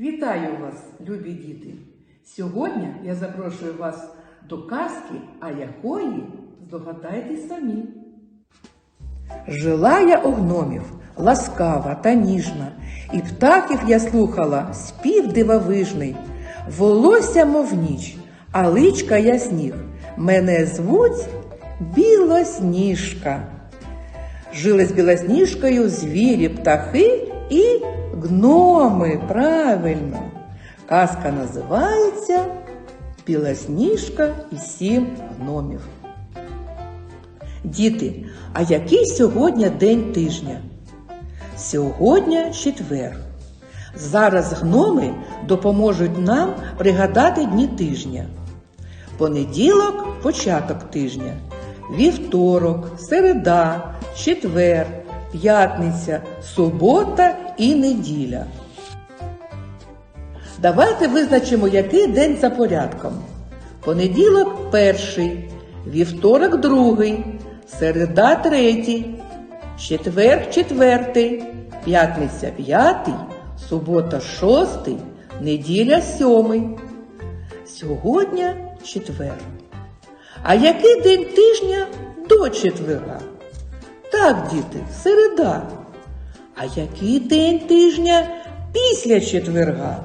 Вітаю вас, любі діти! Сьогодні я запрошую вас до казки, а якої здогадайтесь самі. Жила я у гномів, ласкава та ніжна, і птахів я слухала, спів дивовижний, волосся, мов ніч, а личка я сніг. Мене звуть Білосніжка. Жили з білосніжкою звірі, птахи і гноми. Правильно. Казка називається Білосніжка і сім гномів. Діти, а який сьогодні день тижня? Сьогодні четвер. Зараз гноми допоможуть нам пригадати дні тижня. Понеділок початок тижня, вівторок, середа, четвер, п'ятниця, субота і неділя. Давайте визначимо, який день за порядком. Понеділок перший, вівторок другий, середа третій, четвер четвертий, п'ятниця п'ятий, субота шостий, неділя сьомий. Сьогодні четвер. А який день тижня до четверга? Так, діти, середа. А який день тижня після четверга?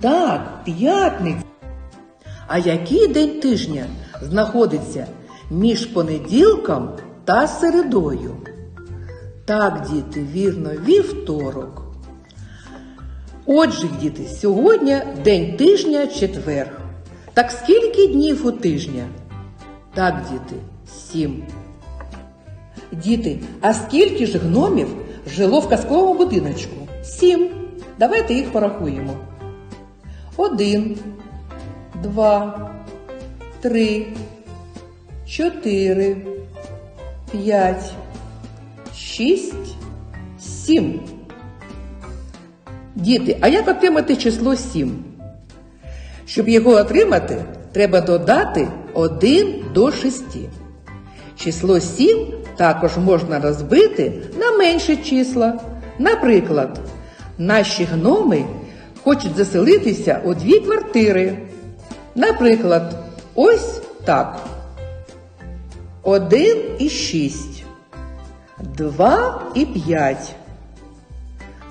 Так, п'ятниця. А який день тижня знаходиться між понеділком та середою? Так, діти, вірно, вівторок. Отже, діти, сьогодні день тижня четвер. Так скільки днів у тижня? Так, діти, сім. Діти, а скільки ж гномів жило в казковому будиночку? Сім. Давайте їх порахуємо. Один, два, три, чотири, п'ять, шість, сім. Діти, а як отримати число сім? Щоб його отримати, треба додати 1 до 6. Число 7 також можна розбити на менші числа. Наприклад, наші гноми хочуть заселитися у дві квартири. Наприклад, ось так. 1 і 6, 2 і 5,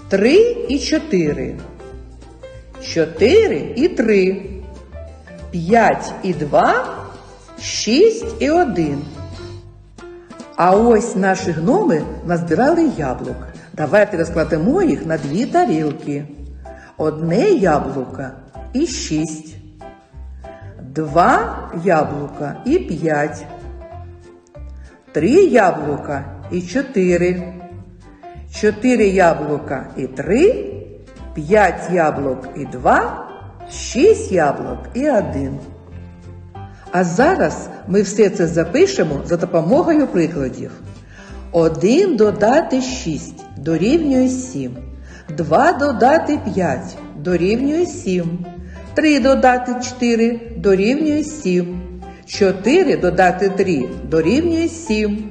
3 і 4. 4 і 3, 5 і 2, 6 і 1. А ось наші гноми назбирали яблук. Давайте розкладемо їх на дві тарілки. Одне яблуко і 6. Два яблука і 5. Три яблука і 4. Чотири яблука і 3. 5 яблук і 2, 6 яблук і 1. А зараз ми все це запишемо за допомогою прикладів. 1 додати 6 дорівнює 7. 2 додати 5 дорівнює 7. 3 додати 4 дорівнює 7. 4 додати 3 дорівнює 7.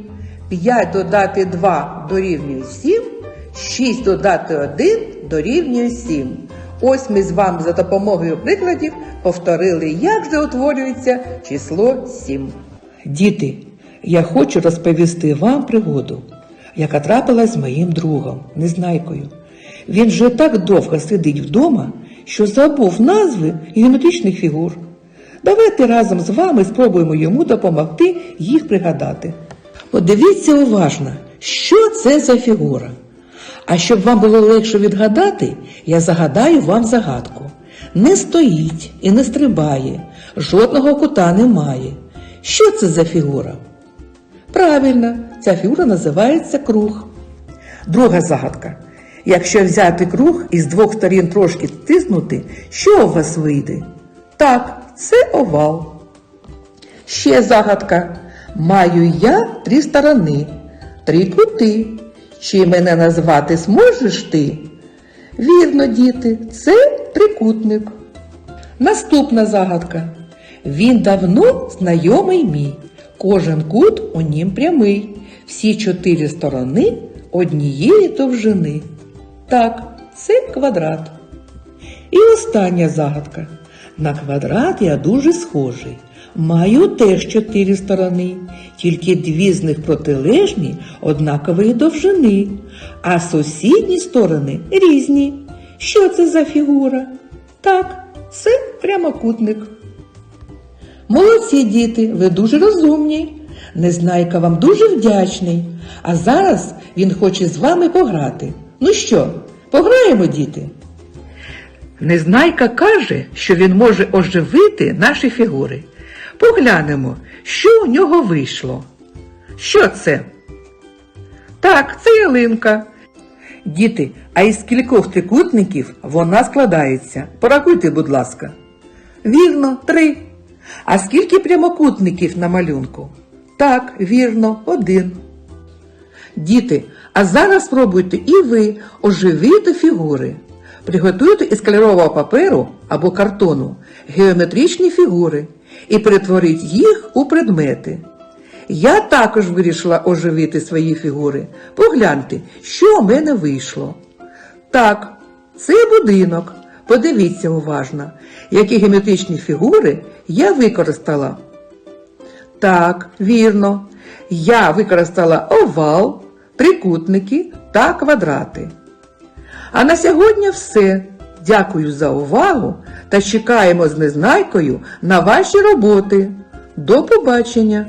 5 додати 2 дорівнює 7. 6 додати 1 дорівнює 7. Ось ми з вами за допомогою прикладів повторили, як же утворюється число 7. Діти, я хочу розповісти вам пригоду, яка трапилась з моїм другом, Незнайкою. Він вже так довго сидить вдома, що забув назви геометричних фігур. Давайте разом з вами спробуємо йому допомогти їх пригадати. Подивіться уважно, що це за фігура. А щоб вам було легше відгадати, я загадаю вам загадку. Не стоїть і не стрибає, жодного кута немає. Що це за фігура? Правильно, ця фігура називається круг. Друга загадка. Якщо взяти круг і з двох сторін трошки стиснути, що у вас вийде? Так, це овал. Ще загадка. Маю я три сторони, три кути. Чи мене назвати зможеш ти? Вірно, діти, це трикутник. Наступна загадка. Він давно знайомий мій. Кожен кут у нім прямий. Всі чотири сторони однієї довжини. Так, це квадрат. І остання загадка. На квадрат я дуже схожий. Маю теж чотири сторони, тільки дві з них протилежні однакової довжини, а сусідні сторони різні. Що це за фігура? Так, це прямокутник. Молодці діти, ви дуже розумні. Незнайка вам дуже вдячний. А зараз він хоче з вами пограти. Ну що, пограємо, діти? Незнайка каже, що він може оживити наші фігури. Поглянемо, що у нього вийшло. Що це? Так, це ялинка. Діти, а із кількох трикутників вона складається. Порахуйте, будь ласка. Вірно, три. А скільки прямокутників на малюнку? Так, вірно, один. Діти, а зараз спробуйте і ви оживити фігури. Приготуйте із кольорового паперу або картону геометричні фігури і перетворіть їх у предмети. Я також вирішила оживити свої фігури. Погляньте, що у мене вийшло. Так, це будинок. Подивіться уважно, які геометричні фігури я використала. Так, вірно. Я використала овал, трикутники та квадрати. А на сьогодні все. Дякую за увагу та чекаємо з незнайкою на ваші роботи. До побачення!